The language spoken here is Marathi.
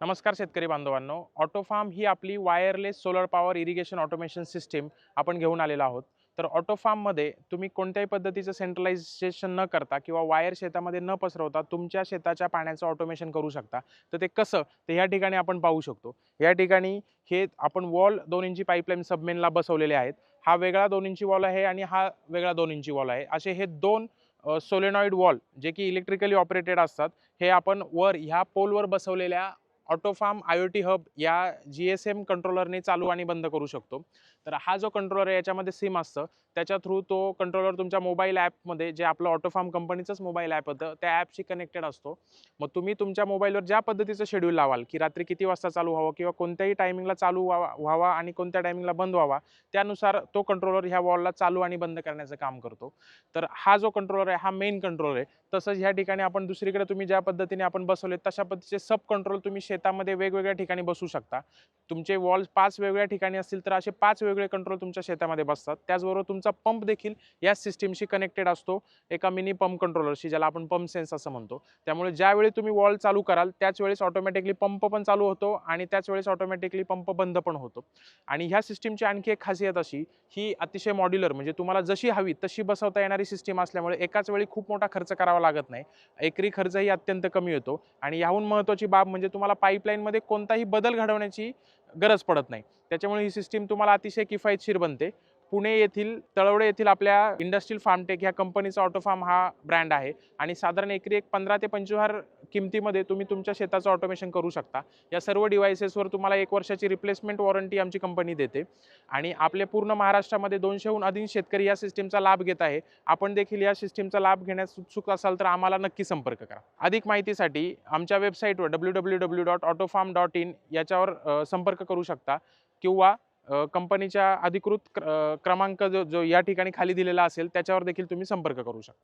नमस्कार शेतकरी बांधवांनो. ऑटो फार्म ही आपली wireless solar power irrigation automation system आपण घेऊन आलेलो आहोत. तर ऑटो फार्ममध्ये तुम्ही कोणत्याही पद्धतीचं सेंट्रलायझेशन न करता किंवा वायर शेतामध्ये न पसरवता तुमच्या शेताच्या पाण्याचं ऑटोमेशन करू शकता. तर ते कसं? ते ह्या ठिकाणी आपण पाहू शकतो. या ठिकाणी हे आपण वॉल दोन इंची पाईपलाईन सबमेनला बसवलेले आहेत. हा वेगळा दोन इंची वॉल आहे आणि हा वेगळा दोन इंची वॉल आहे. असे हे दोन सोलेनॉइड वॉल जे की इलेक्ट्रिकली ऑपरेटेड असतात हे आपण वर ह्या पोलवर बसवलेल्या Autofarm I O T hub या जी एस एम कंट्रोलरने चालू आणि बंद करू शकतो. तर हा जो कंट्रोलर आहे याच्यामध्ये सिम असतं. त्याच्या थ्रू तो कंट्रोलर तुमच्या मोबाईल ॲपमध्ये जे आपलं ऑटोफार्म कंपनीचंच मोबाईल ॲप होतं त्या ॲपशी कनेक्टेड असतो. मग तुम्ही तुमच्या मोबाईलवर ज्या पद्धतीचं शेड्यूल लावाल की रात्री किती वाजता चालू व्हावं किंवा कोणत्याही टायमिंगला चालू व्हावा व्हावा आणि कोणत्या टायमिंगला बंद व्हावा त्यानुसार तो कंट्रोलर ह्या वॉलला चालू आणि बंद करण्याचं काम करतो. तर हा जो कंट्रोलर आहे हा मेन कंट्रोलर आहे. तसंच ह्या ठिकाणी आपण दुसरीकडे तुम्ही ज्या पद्धतीने आपण बसवले तशा पद्धतीचे सब कंट्रोल तुम्ही शेतामध्ये वेगवेगळ्या ठिकाणी बसू शकता. तुमचे वॉल्स पाच वेगळ्या ठिकाणी असतील तर असे पाच वेगळे कंट्रोल तुमच्या शेतामध्ये बसतात. त्याचबरोबर तुमचा पंप देखील या सिस्टीमशी कनेक्टेड असतो. एका मिनी पंप कंट्रोलरशी ज्याला आपण पंप सेन्स असं म्हणतो. त्यामुळे ज्यावेळी तुम्ही वॉल चालू कराल त्याच वेळेस ऑटोमॅटिकली पंप पण चालू होतो आणि त्याच वेळेस ऑटोमॅटिकली पंप बंद पण होतो. आणि ह्या सिस्टीमची आणखी एक खासियत अशी ही अतिशय मॉड्युलर म्हणजे तुम्हाला जशी हवी तशी बसवता येणारी सिस्टीम असल्यामुळे एकाच वेळी खूप मोठा खर्च करावा लागत नाही. एकरी खर्चही अत्यंत कमी होतो. आणि याहून महत्त्वाची बाब म्हणजे तुम्हाला पाईपलाईनमध्ये कोणताही बदल घडवण्याची गरज पडत नाही. त्याच्यामुळे ही सिस्टीम तुम्हाला अतिशय किफायतशीर बनते. पुणे येथील तळवडे येथील आपल्या इंडस्ट्रियल फार्मटेक ह्या कंपनीचा ऑटोफार्म हा ब्रँड आहे. आणि साधारण एकरी एक पंधरा ते पंचवीहार किमतीमध्ये तुम्ही तुमच्या शेताचं ऑटोमेशन करू शकता. या सर्व डिव्हायसेसवर तुम्हाला एक वर्षाची रिप्लेसमेंट वॉरंटी आमची कंपनी देते. आणि आपल्या पूर्ण महाराष्ट्रामध्ये दोनशेहून अधिक शेतकरी या सिस्टीमचा लाभ घेत आहे. आपण देखील या सिस्टीमचा लाभ घेण्यास उत्सुक असाल तर आम्हाला नक्की संपर्क करा. अधिक माहितीसाठी आमच्या वेबसाईटवर W W W dot Autofarm dot in याच्यावर संपर्क करू शकता किंवा कंपनीच्या अधिकृत क्र- क्रमांक जो जो या ठिकाणी खाली दिलेला असेल त्याच्यावर देखील तुम्ही संपर्क करू शकता.